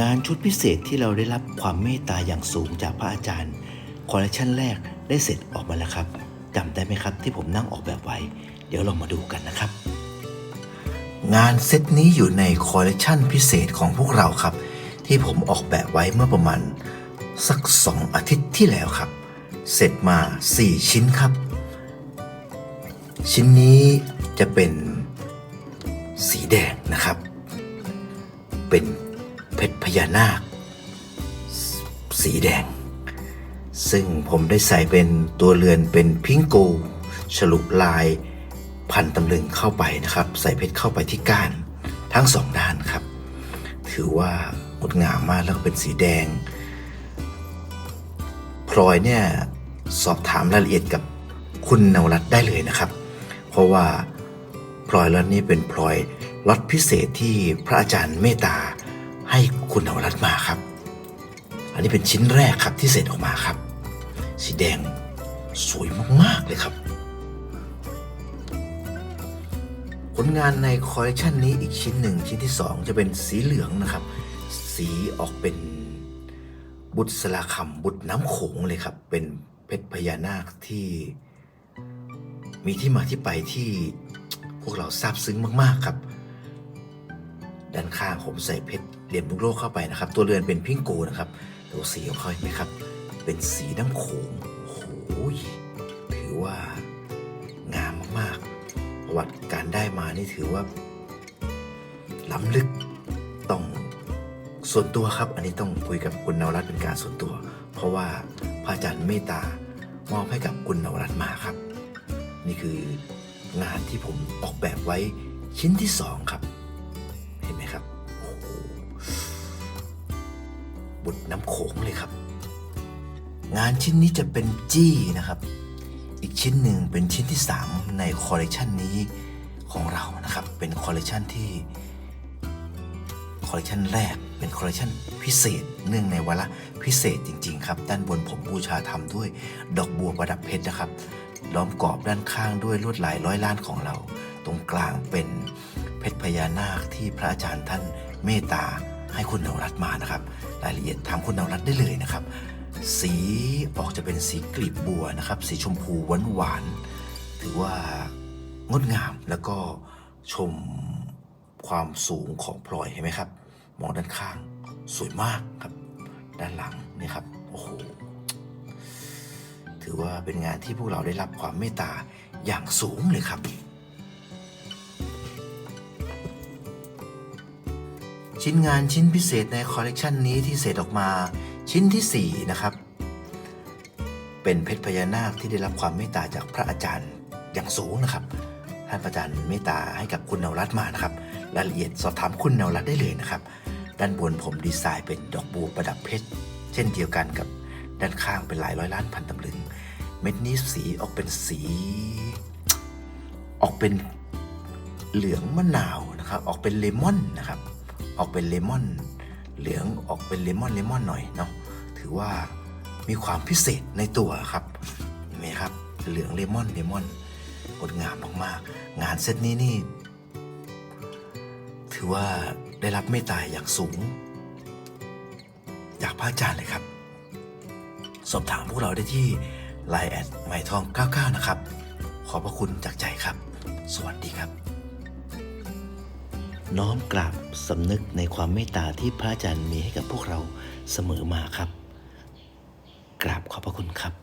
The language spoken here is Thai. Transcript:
งานชุดพิเศษที่เราได้รับความเมตตาอย่างสูงจากพระอาจารย์คอลเลคชันแรกได้เสร็จออกมาแล้วครับจำได้ไหมครับที่ผมนั่งออกแบบไว้ เดี๋ยวเรามาดูกันนะครับ งานเซตนี้อยู่ในคอลเลคชันพิเศษของพวกเราครับ ที่ผมออกแบบไว้เมื่อประมาณสักสองอาทิตย์ที่แล้วครับ เสร็จมา 4 ชิ้นครับ ชิ้นนี้จะเป็นสีแดงนะครับ เป็น เพชรพญานาค สีแดง ซึ่งผมได้ใส่เป็นตัวเรือนเป็นพิงโกฉลุลายพันตำลึงเข้าไปนะครับ ใส่เพชรเข้าไปที่ก้านทั้งสองด้านครับ ถือว่างดงามมากแล้วก็เป็นสีแดง พลอยเนี่ยสอบถามรายละเอียดกับคุณนวรัตได้เลยนะครับ เพราะว่าพลอยล็อตนี้เป็นพลอยล็อตพิเศษที่พระอาจารย์เมตตา ให้คุณนวรัตน์มาครับ อันนี้เป็นชิ้นแรกครับที่เสร็จออกมาครับ สีแดงสวยมาก ๆ เลยครับ ผลงานในคอลเลคชันนี้อีกชิ้นหนึ่งชิ้นที่ 2 จะเป็นสีเหลืองนะครับ สีออกเป็นบุตรสลาคำบุตรน้ำโขงเลยครับ เป็นเพชรพญานาคที่มีที่มาที่ไปที่พวกเราซาบซึ้งมาก ๆ ครับ ด้านข้างผมใส่เพชรเหลี่ยมลูกโลกเข้าไปนะครับ ตัวเรือนเป็นพิงโกนะครับตัวสีของเขาเห็นไหมครับ เป็นสีน้ำโขงโอ้โหถือว่างามมากๆ ประวัติการได้มานี่ถือว่าล้ำลึกต้องส่วนตัวครับ อันนี้ต้องคุยกับคุณนวรัตน์เป็นการส่วนตัว เพราะว่าพระอาจารย์เมตตามอบให้กับคุณนวรัตน์มาครับ นี่คืองานที่ผมออกแบบไว้ชิ้นที่สองครับ บุตรน้ำโขงเลยครับ งานชิ้นนี้จะเป็นจี้นะครับ อีกชิ้นหนึ่งเป็นชิ้นที่ 3 ในคอลเลกชันนี้ของเรานะครับ เป็นคอลเลกชันที่คอลเลกชันแรกเป็นคอลเลกชันพิเศษ เนื่องในวาระพิเศษจริง ๆ ครับ ด้านบนผมบูชาทำด้วยดอกบัวประดับเพชรนะครับ ล้อมกรอบด้านข้างด้วยลวดลายร้อยล้านของเรา ตรงกลางเป็นเพชรพญานาคที่พระอาจารย์ท่านเมตตา ให้คุณนวรัตน์มานะครับ รายละเอียดถามคุณนวรัตน์ได้เลยนะครับ สีออกจะเป็นสีกลีบบัวนะครับ สีชมพูหวานหวานๆถือว่างดงามแล้วก็ชมความสูงของพลอยเห็นไหมครับ มองด้านข้างสวยมากครับ ด้านหลังนี่ครับโอ้โหถือว่าเป็นงานที่พวกเราได้รับความเมตตาอย่างสูงเลยครับ ชิ้นงานชิ้นพิเศษในคอลเลกชันนี้ที่เสร็จออกมาชิ้นทีสี่ 4 นะครับ เป็นเพชรพญานาคที่ได้รับความเมตตาจากพระอาจารย์อย่างสูงนะครับ ท่านพระอาจารย์เมตตาให้กับคุณเนวรัตน์มานะครับรายละเอียดสอบถามคุณเนวรัตน์ได้เลยนะครับ ด้านบนผมดีไซน์เป็นดอกบัวประดับเพชร เช่นเดียวกันกับด้านข้างเป็นหลายร้อยล้านพันตำลึง เม็ดนี้สีออกเป็นสี ออกเป็นเหลืองมะนาวนะครับ ออกเป็นเลมอนนะครับ ออกเป็นเลมอน เหลืองออกเป็นเลมอนเลมอนหน่อยเนาะถือว่ามีความพิเศษในตัวครับเห็นไหมครับเหลืองเลมอนเลมอนงดงามมากๆ งานเซตนี้นี่ ถือว่าได้รับเมตตาอย่างสูง จากพระอาจารย์เลยครับ สอบถามพวกเราได้ที่ Line แอดไหมทอง 99 นะครับ ขอบพระคุณจากใจครับ สวัสดีครับ น้อมกราบสำนึกในความเมตตาที่พระอาจารย์มีให้กับพวกเราเสมอมาครับ กราบขอบพระคุณครับ